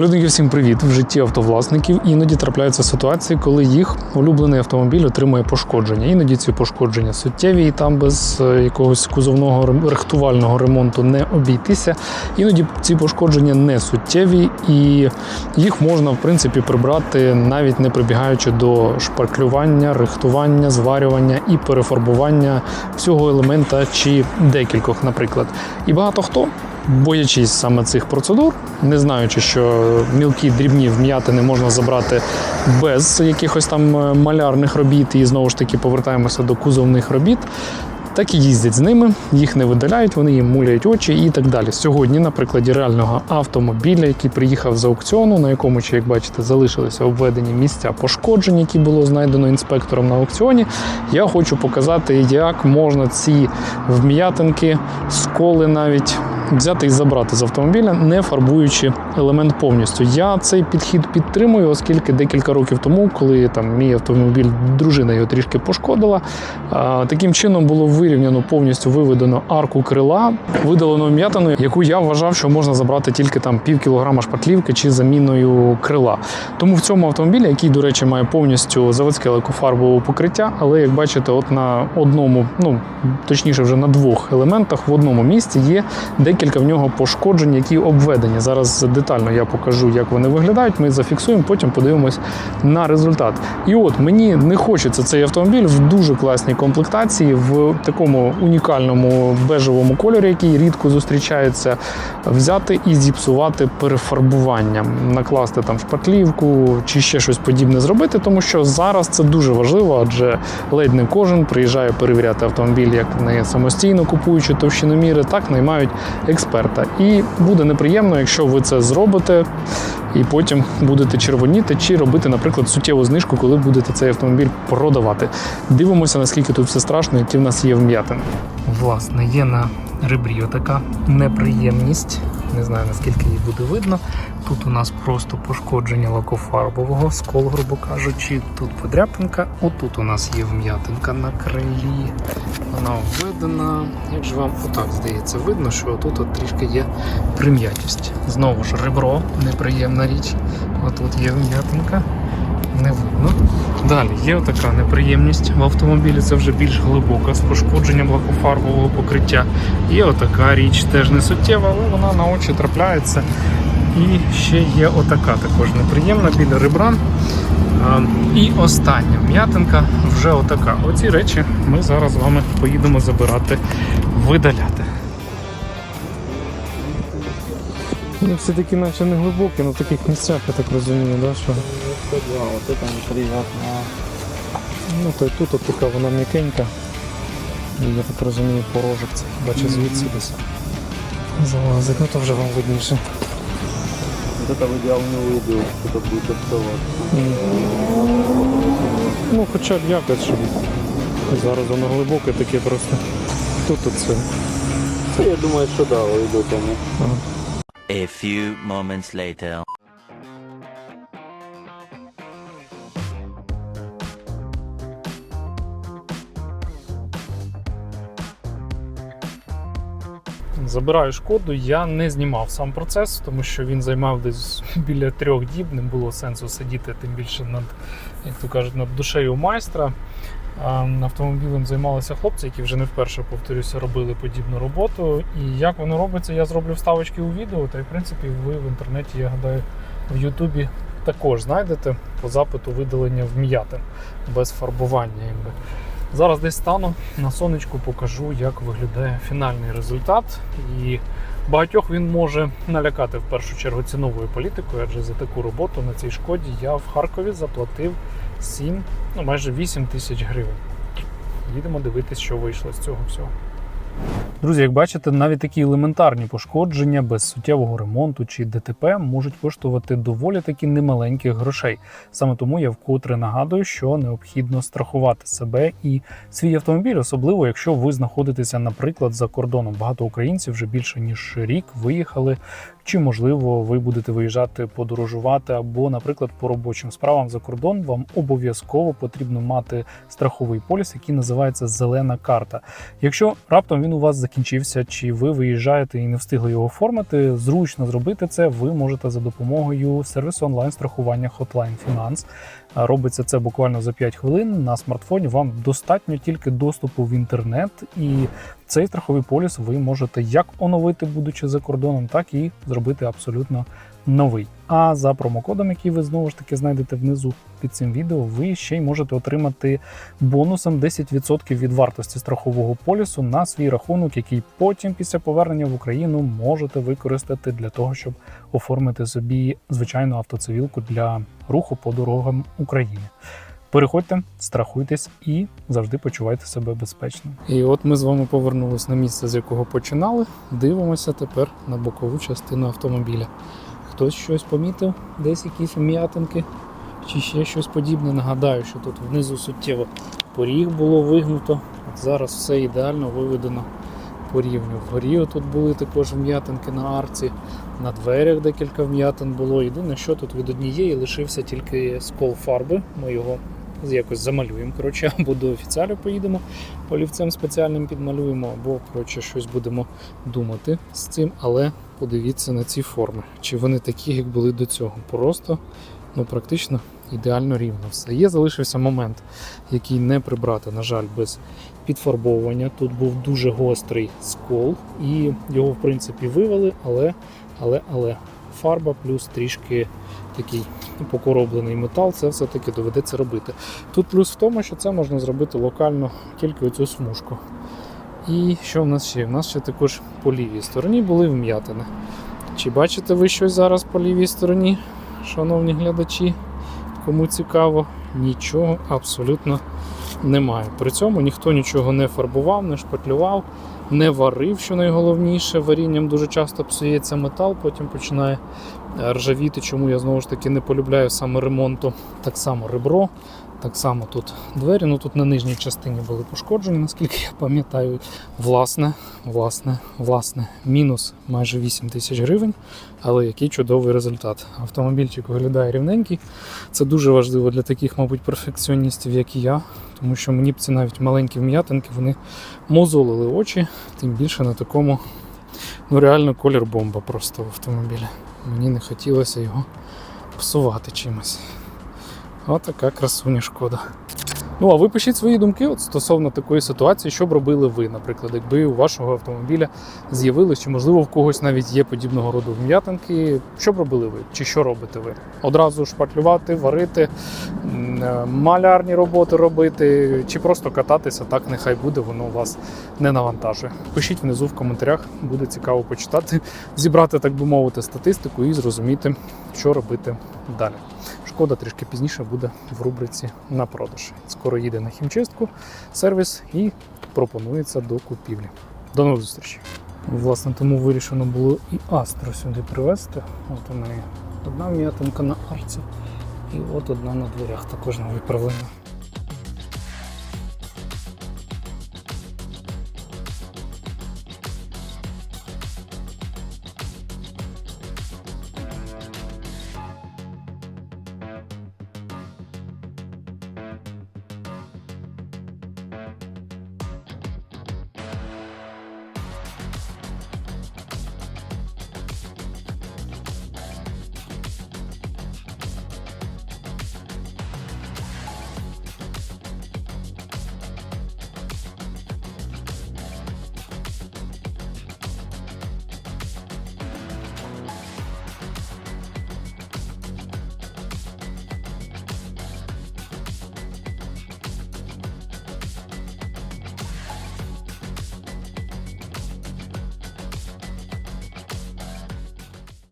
Людники, всім привіт! В житті автовласників іноді трапляються ситуації, коли їх улюблений автомобіль отримує пошкодження. Іноді ці пошкодження суттєві, і там без е, якогось кузовного рихтувального ремонту не обійтися. Іноді ці пошкодження не суттєві, і їх можна в принципі прибрати, навіть не прибігаючи до шпаклювання, рихтування, зварювання і перефарбування всього елемента чи декількох, наприклад. І багато хто боячись саме цих процедур, не знаючи, що мілкі дрібні вм'ятини можна забрати без якихось там е, малярних робіт, і знову ж таки повертаємося до кузовних робіт. Так і їздять з ними, їх не видаляють, вони їм муляють очі і так далі. Сьогодні, на прикладі реального автомобіля, який приїхав з аукціону, на якому, чи як бачите, залишилися обведені місця пошкоджень, які було знайдено інспектором на аукціоні. Я хочу показати, як можна ці вм'ятинки, сколи навіть взяти і забрати з автомобіля, не фарбуючи елемент повністю. Я цей підхід підтримую, оскільки декілька років тому, коли там мій автомобіль, дружина його трішки пошкодила, таким чином було вирівняно повністю виведено арку крила, видалено вм'ятину, яку я вважав, що можна забрати тільки там пів кілограма шпаклівки чи заміною крила. Тому в цьому автомобілі, який, до речі, має повністю заводське лакофарбове покриття, але як бачите, от на одному, ну точніше, вже на двох елементах в одному місці є декілька в нього пошкоджень, які обведені. Зараз детально я покажу, як вони виглядають. Ми зафіксуємо, потім подивимось на результат. І от мені не хочеться цей автомобіль в дуже класній комплектації, в такому унікальному бежевому кольорі, який рідко зустрічається, взяти і зіпсувати перефарбуванням, накласти там шпатлівку чи ще щось подібне зробити, тому що зараз це дуже важливо, адже ледь не кожен приїжджає перевіряти автомобіль як не самостійно купуючи товщиноміри, так наймають експерта. І буде неприємно, якщо ви це зробите і потім будете червоніти чи робити, наприклад, суттєву знижку, коли будете цей автомобіль продавати. Дивимося, наскільки тут все страшно, які в нас є вм'ятини. Власне, є на ребрі така неприємність. Не знаю наскільки її буде видно. Тут у нас просто пошкодження лакофарбового, скол, грубо кажучи. Тут подряпинка. Отут у нас є вм'ятинка на крилі. Вона введена. Як же вам отак здається, видно, що тут от трішки є прим'ятість. Знову ж ребро, неприємна річ. Отут є вм'ятинка. Не видно. Далі є така неприємність в автомобілі, це вже більш глибока з пошкодженням лакофарбового покриття. Є отака річ, теж не суттєва, але вона на очі трапляється. І ще є отака також неприємна біля ребра. І остання вм'ятинка вже отака. Оці речі ми зараз з вами поїдемо забирати, видаляти. Вони все таки наче не глибокі, на таких місцях, я так розумію, да, що Да, вот это неприятно. Ну, то й тут от така вона м'якенька. І я так розумію, порожок це бачу звідси десь. Залазить, ну то вже вам видніше. Вот это в идеал не выйду, что-то будет оставаться. Ну, хоча б якось, щоб зараз воно глибоке таке просто. Тут оце. Я думаю, что да, уйду тому. A few moments later. Забираю шкоду, я не знімав сам процес, тому що він займав десь біля трьох діб, не було сенсу сидіти, тим більше над, як то кажуть, над душею майстра. Автомобілем займалися хлопці, які вже не вперше, повторюся, робили подібну роботу. І як воно робиться, я зроблю вставочки у відео. Та й в принципі ви в інтернеті, я гадаю, в Ютубі також знайдете по запиту видалення вм'ятин без фарбування. Якби. Зараз десь стану на сонечку, покажу, як виглядає фінальний результат. І багатьох він може налякати в першу чергу ціновою політикою, адже за таку роботу на цій шкоді я в Харкові заплатив 7, ну майже 8 тисяч гривень. Їдемо дивитися, що вийшло з цього всього. Друзі, як бачите, навіть такі елементарні пошкодження без суттєвого ремонту чи ДТП можуть коштувати доволі таки немаленьких грошей. Саме тому я вкотре нагадую, що необхідно страхувати себе і свій автомобіль, особливо якщо ви знаходитеся, наприклад, за кордоном. Багато українців вже більше ніж рік виїхали чи можливо ви будете виїжджати подорожувати або, наприклад, по робочим справам за кордон, вам обов'язково потрібно мати страховий поліс, який називається зелена карта. Якщо раптом він у вас закінчився, чи ви виїжджаєте і не встигли його оформити, зручно зробити це ви можете за допомогою сервісу онлайн страхування Hotline Finance. Робиться це буквально за 5 хвилин на смартфоні. Вам достатньо тільки доступу в інтернет, і цей страховий поліс ви можете як оновити, будучи за кордоном, так і зробити абсолютно новий. А за промокодом, який ви знову ж таки знайдете внизу під цим відео, ви ще й можете отримати бонусом 10% від вартості страхового полісу на свій рахунок, який потім, після повернення в Україну, можете використати для того, щоб оформити собі звичайну автоцивілку для руху по дорогам України. Переходьте, страхуйтесь і завжди почувайте себе безпечно. І от ми з вами повернулись на місце, з якого починали. Дивимося тепер на бокову частину автомобіля. Хтось щось помітив, десь якісь вм'ятинки чи ще щось подібне. Нагадаю, що тут внизу суттєво поріг було вигнуто. От зараз все ідеально виведено по рівню. Вгорі тут були також вм'ятинки на арці, на дверях декілька вм'ятин було. Єдине, що тут від однієї лишився тільки скол фарби. Ми його якось замалюємо. Коротше, або до офіціалів поїдемо, олівцем спеціальним підмалюємо, або коротше, щось будемо думати з цим. Але подивіться на ці форми. Чи вони такі, як були до цього? Просто ну, практично ідеально рівно все. Є залишився момент, який не прибрати, на жаль, без підфарбовування. Тут був дуже гострий скол, і його, в принципі, вивели, але, але, але фарба плюс трішки такий покороблений метал, це все-таки доведеться робити. Тут плюс в тому, що це можна зробити локально тільки оцю смужку. І що в нас ще? У нас ще також по лівій стороні були вм'ятини. Чи бачите ви щось зараз по лівій стороні, шановні глядачі? Кому цікаво, нічого абсолютно немає. При цьому ніхто нічого не фарбував, не шпатлював, не варив, що найголовніше. Варінням дуже часто псується метал, потім починає е, ржавіти, чому я знову ж таки не полюбляю саме ремонту. Так само ребро, так само тут двері. Ну тут на нижній частині були пошкоджені, наскільки я пам'ятаю. Власне, власне, власне, мінус майже 8 тисяч гривень. Але який чудовий результат. Автомобільчик виглядає рівненький. Це дуже важливо для таких, мабуть, перфекціоністів, як і я. Тому що мені б ці навіть маленькі вм'ятинки вони мозолили очі, тим більше на такому ну реально колір бомба просто в автомобілі. Мені не хотілося його псувати чимось. Отака красуня шкода. Ну, а ви пишіть свої думки от стосовно такої ситуації, що б робили ви, наприклад, якби у вашого автомобіля з'явилось, чи можливо в когось навіть є подібного роду вм'ятинки. Що б робили ви? Чи що робите ви? Одразу шпатлювати, варити, е, малярні роботи робити, чи просто кататися, так нехай буде, воно вас не навантажує. Пишіть внизу в коментарях, буде цікаво почитати, зібрати, так би мовити, статистику і зрозуміти, що робити далі. Шкода трішки пізніше буде в рубриці на продаж. Скоро їде на хімчистку сервіс і пропонується до купівлі. До нових зустрічей. Власне, тому вирішено було і Астро сюди привезти. От у неї одна м'ятинка на арці, і от одна на дверях також на виправлення.